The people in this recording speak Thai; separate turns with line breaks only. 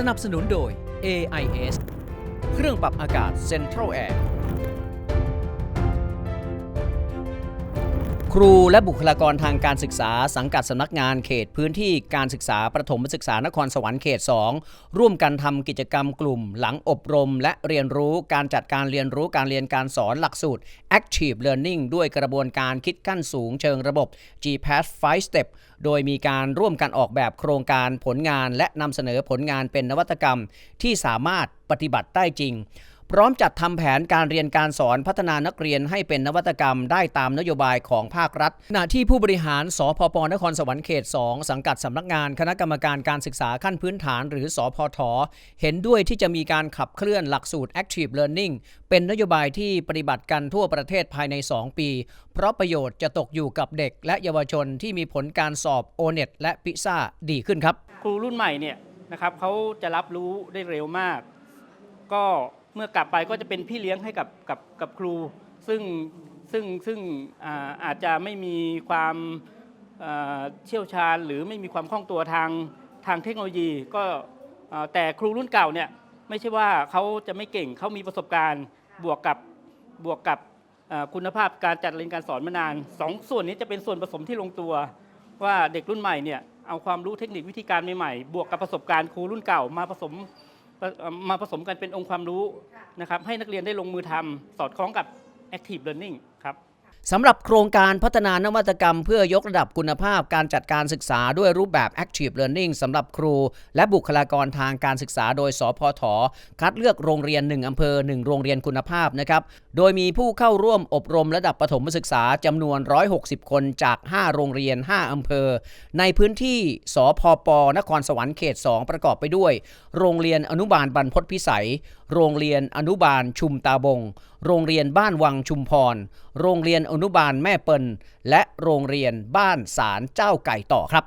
สนับสนุนโดย AIS เครื่องปรับอากาศ Central Air ครูและบุคลากรทางการศึกษาสังกัดสำนักงานเขตพื้นที่การศึกษาประถมศึกษานครสวรรค์เขต 2 ร่วมกันทำกิจกรรมกลุ่ม หลังอบรม และเรียนรู้การจัดการเรียนรู้การเรียนการสอนหลักสูตร Active Learning ด้วยกระบวนการคิดขั้นสูงเชิงระบบ GPAS 5 Step โดยมีการร่วมกันออกแบบโครงการผลงาน และนำเสนอผลงานเป็นนวัตกรรมที่สามารถปฏิบัติได้จริง พร้อมจัดทำแผนการเรียนการสอนพัฒนานักเรียนให้เป็นนวัตกรรมได้ตามนโยบายของภาครัฐขณะที่ผู้บริหาร สพปนครสวรรค์เขต 2 สังกัดสำนักงานคณะกรรมการการศึกษาขั้นพื้นฐาน หรือสอพท เห็นด้วยที่จะมีการขับเคลื่อนหลักสูตร Active Learning เป็นนโยบายที่ปฏิบัติกันทั่วประเทศภายใน 2 ปี เพราะประโยชน์จะตกอยู่กับเด็ก และเยาวชนที่มีผลการสอบ o n e t และพิซ่าดีขึ้นครับ
ครูรุ่นใหม่เนี่ยนะครับเขาจะรับรู้ได้เร็วมาก ก็ เมื่อกลับไปก็จะเป็นพี่เลี้ยงให้กับกับกับครู ซึ่งซึ่งซึ่งอาอาจจะไม่มีความอ่าเชี่ยวชาญ หรือไม่มีความคล่องตัวทางทางเทคโนโลยี ก็อ่าแต่ครูรุ่นเก่าเนี่ยไม่ใช่ว่าเขาจะไม่เก่งเขามีประสบการณ์บวกกับบวกกับอ่าคุณภาพการจัดเรียนการสอนมานานสองส่วนนี้จะเป็นส่วนผสมที่ลงตัว ว่าเด็กรุ่นใหม่เนี่ยเอาความรู้เทคนิควิธีการใหม่ๆ บวกกับประสบการณ์ครูรุ่นเก่ามาผสม มาผสมกันเป็นองค์ความรู้นะครับให้นักเรียนได้ลงมือทำสอดคล้องกับ active learning ครับ
สำหรับโครงการพัฒนานวัตกรรมเพื่อยกระดับคุณภาพการจัดการศึกษาด้วยรูปแบบ Active Learning สำหรับครู และบุคลากรทางการศึกษาโดย สพท คัดเลือกโรงเรียน 1 อำเภอ 1 โรงเรียนคุณภาพนะครับ โดยมีผู้เข้าร่วมอบรมระดับประถมศึกษาจำนวน 160 คนจาก 5 โรงเรียน 5 อำเภอ ในพื้นที่ สพป นครสวรรค์เขต 2 ประกอบไปด้วย โรงเรียนอนุบาลบรรพตพิสัย โรงเรียนอนุบาลชุมตาบง โรงเรียนบ้านวังชุมพร โรงเรียนอนุบาลแม่เปิลและโรงเรียนบ้านสารเจ้าไก่ต่อครับ